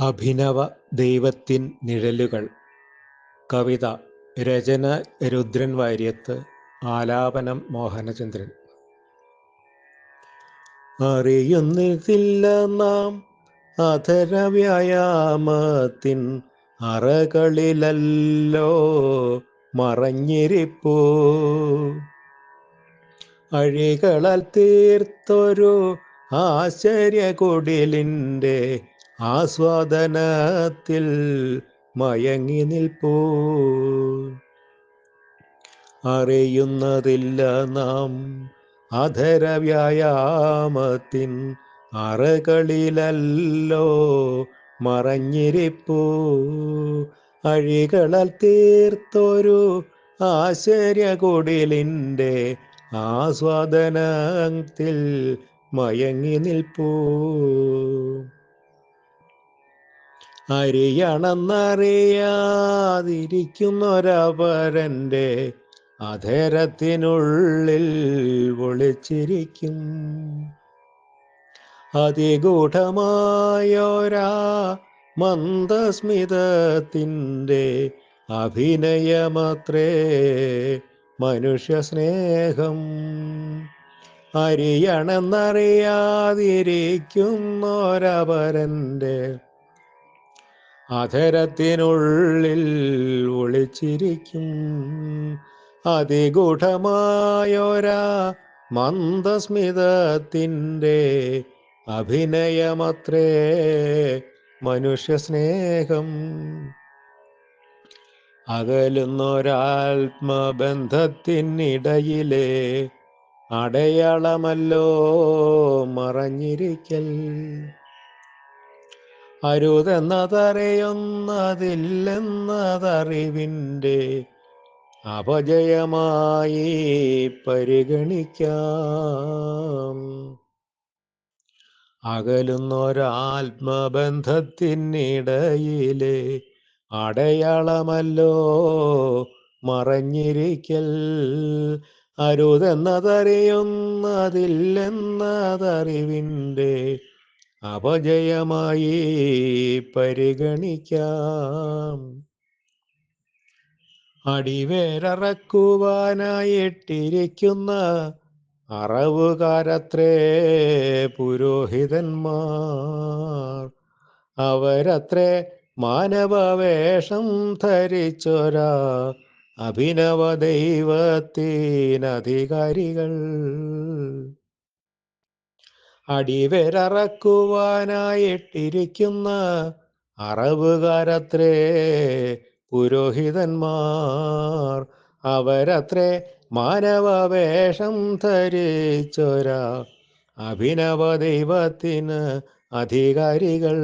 അഭിനവ ദൈവത്തിൻ നിഴലുകൾ. കവിത രചന രുദ്രൻ വാര്യത്ത് ആലാപനം മോഹനചന്ദ്രൻ. അറിയുന്നില്ല നാം അധര വ്യായാമത്തിൻ അറകളിലല്ലോ മറഞ്ഞിരിപ്പോ. അഴികളാൽ തീർത്തൊരു ആശ്ചര്യകുടിലിന്റെ ആസ്വാദനത്തിൽ മയങ്ങി നിൽപ്പൂ അറിയുന്നതില്ല നാം അധര വ്യായാമത്തിൻ അറകളിലല്ലോ മറഞ്ഞിരിപ്പൂ. അഴികളാൽ തീർത്തൊരു ആശ്ചര്യകുടിലിന്റെ ആസ്വാദനത്തിൽ മയങ്ങി നിൽപ്പൂ. അരിയണമെന്നറിയാതിരിക്കുന്നൊരപരന്റെ അധരത്തിനുള്ളിൽ ഒളിച്ചിരിക്കും. അതിഗൂഢമായൊരാ മന്ദസ്മിതത്തിന്റെ അഭിനയമത്രേ മനുഷ്യ സ്നേഹം അരിയണമെന്നറിയാതിരിക്കുന്നൊരപരന്റെ അധരത്തിനുള്ളിൽ ഒളിച്ചിരിക്കും. അതിഗൂഢമായൊരാ മന്ദസ്മിതത്തിന്റെ അഭിനയമത്രേ മനുഷ്യസ്നേഹം. അകലുന്നൊരാത്മബന്ധത്തിനിടയിലെ അടയാളമല്ലോ മറഞ്ഞിരിക്കൽ. അരുതെന്നതറിയുന്നതില്ലെന്നതറിവിന്റെ അപജയമായി പരിഗണിക്കാം. അകലുന്നൊരാത്മബന്ധത്തിനിടയിലെ അടയാളമല്ലോ മറഞ്ഞിരിക്കൽ. അരുതെന്നതറിയുന്നതില്ലെന്നതറിവിന്റെ അപജയമായി പരിഗണിക്കാം. അടിവേരറക്കുവാനായിട്ടിരിക്കുന്ന അറവുകാരത്രേ പുരോഹിതന്മാർ. അവരത്രേ മാനവവേഷം ധരിച്ചൊരാ അഭിനവ ദൈവത്തിനധികാരികൾ അടിവേരറക്കുവാനായിട്ടിരിക്കുന്ന അറവുകാരത്രേ പുരോഹിതന്മാർ അവരത്രേ മാനവവേഷം ധരിച്ചൊരാ. അഭിനവ ദൈവത്തിന് അധികാരികൾ